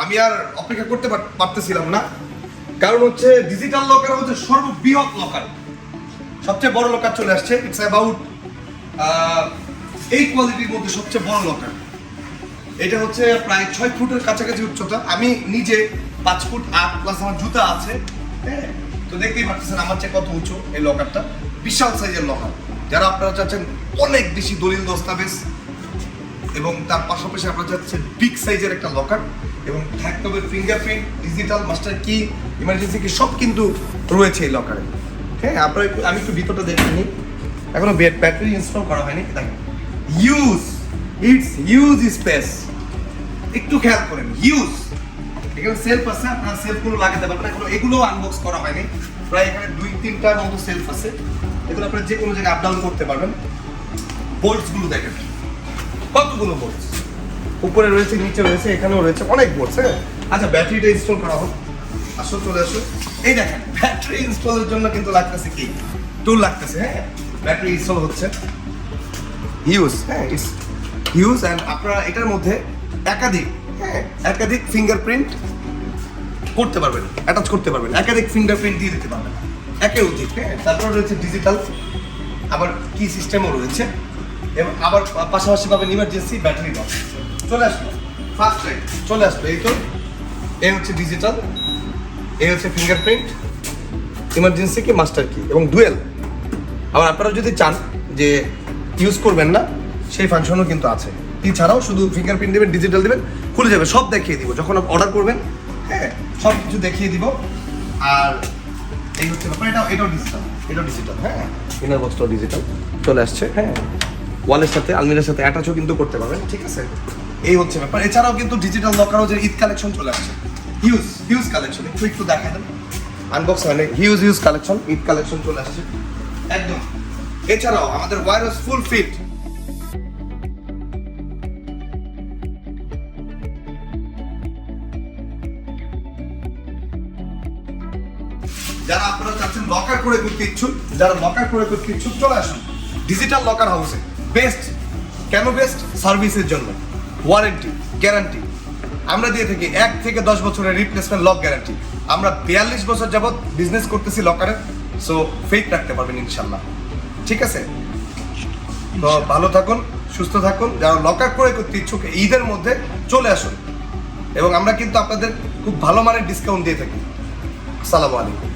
আমি আর অপেক্ষা করতে পারতেছিলাম না। কারণ হচ্ছে ডিজিটাল লকার হচ্ছে সর্ববৃহৎ লকার সবচেয়ে বড় লকার চলে আসছে। ইটস অ্যাবাউট এই কোয়ালিটির মধ্যে সবচেয়ে বড় লকার এটা হচ্ছে প্রায় ছয় ফুটের কাছাকাছি উচ্চতা। আমি নিজে পাঁচ ফুট আট প্লাস আমার জুতা আছে হ্যাঁ? তো দেখতেই পাচ্ছেন আমার চেয়ে কত উঁচু এই লকারটা বিশাল সাইজের লকার যারা আপনারা চাচ্ছেন অনেক বেশি দলিল দস্তাবেজ, এবং তার পাশাপাশি আপনারা চাচ্ছেন বিগ সাইজের একটা লকার এবং থাকতে হবে fingerprint digital master key emergency key সব কিন্তু রয়েছে এই লকারে হ্যাঁ আপনার আমি একটু ভিতরটা দেখে নিই। এখনও ব্যাটারি ইনস্টল করা হয়নি। দেখেন ইউজ ইটস ইউজ স্পেস একটু খেয়াল করেন ইউজ এখানে সেলফ আছে, আপনারা সেলফগুলো লাগাতে পারবেন। এগুলো এগুলো আনবক্স করা হয়নি। প্রায় এখানে দুই তিনটার মতো সেলফ আছে। এগুলো আপনারা যে কোনো জায়গায় আপ ডাউন করতে পারবেন। বোল্টসগুলো দেখেন। কতগুলো বোল্টস উপরে রয়েছে, নিচে রয়েছে, এখানেও রয়েছে, অনেক বোর্ডস হ্যাঁ? আচ্ছা ব্যাটারিটা ইনস্টল করা হোক। আসো, চলে আসো। এই দেখেন, ব্যাটারি ইনস্টলের জন্য কিন্তু লাগতেছে কি? টুল লাগতেছে হ্যাঁ? ব্যাটারি ইনস্টল হচ্ছে। হিউজ হ্যাঁ ইটস হিউজ অ্যান্ড আপনারা এটার মধ্যে একাধিক হ্যাঁ একাধিক ফিঙ্গারপ্রিন্ট করতে পারবেন অ্যাটাচ করতে পারবেন, একাধিক ফিঙ্গারপ্রিন্ট দিয়ে দিতে পারবেন। একের অধিক হ্যাঁ? তারপর রয়েছে ডিজিটাল আবার কি সিস্টেমও রয়েছে। এবং আবার পাশাপাশি পাবেন ইমার্জেন্সি ব্যাটারি বক্স চলে আসলো। ফার্স্ট রাইট চলে আসলো। এই তো, এই হচ্ছে ডিজিটাল এই হচ্ছে ফিঙ্গারপ্রিন্ট ইমার্জেন্সি কি মাস্টার কি এবং ডুয়েল আবার আপনারা যদি চান যে ইউজ করবেন না, সেই ফাংশনও কিন্তু আছে। এছাড়াও শুধু ফিঙ্গারপ্রিন্ট দেবেন ডিজিটাল দেবেন, খুলে যাবে, সব দেখিয়ে দিব। যখন অর্ডার করবেন হ্যাঁ সব কিছু দেখিয়ে দিব। আর এই হচ্ছে ব্যাপার এটা এটাও ডিজিটাল এটাও ডিজিটাল হ্যাঁ। ইনার বক্সটাও ডিজিটাল চলে আসছে হ্যাঁ। ওয়ালের সাথে, আলমিরার সাথে অ্যাটাচও কিন্তু করতে পারবেন ঠিক আছে? এই হচ্ছে ব্যাপার। এছাড়াও কিন্তু ডিজিটাল লকারও যে ঈদ কালেকশন চলে আসছে হিউজ হিউজ কালেকশন একটু একটু দেখা দেন। আনবক্স মানে huge huge collection Eid collection চলে আসছে একদম। এছাড়াও আমাদের ওয়ারলেস ফুল ফিট যারা আপনারা চাচ্ছেন লকার করে করতে ইচ্ছুক, যারা লকার করে করতে ইচ্ছুক, চলে আসুন। ডিজিটাল লকার হাউসে বেস্ট কেন বেস্ট? সার্ভিসের জন্য। ওয়ারেন্টি গ্যারান্টি আমরা দিয়ে থাকি এক থেকে দশ বছরের রিপ্লেসমেন্ট লক গ্যারান্টি আমরা বিয়াল্লিশ বছর যাবত বিজনেস করতেছি লকারে সো ফেক রাখতে পারবেন ইনশাল্লাহ। ঠিক আছে? তো ভালো থাকুন সুস্থ থাকুন। যারা লকার করে করতে ইচ্ছুক ঈদের মধ্যে চলে আসুন। এবং আমরা কিন্তু আপনাদের খুব ভালো মানের ডিসকাউন্ট দিয়ে থাকি। আসসালামু আলাইকুম।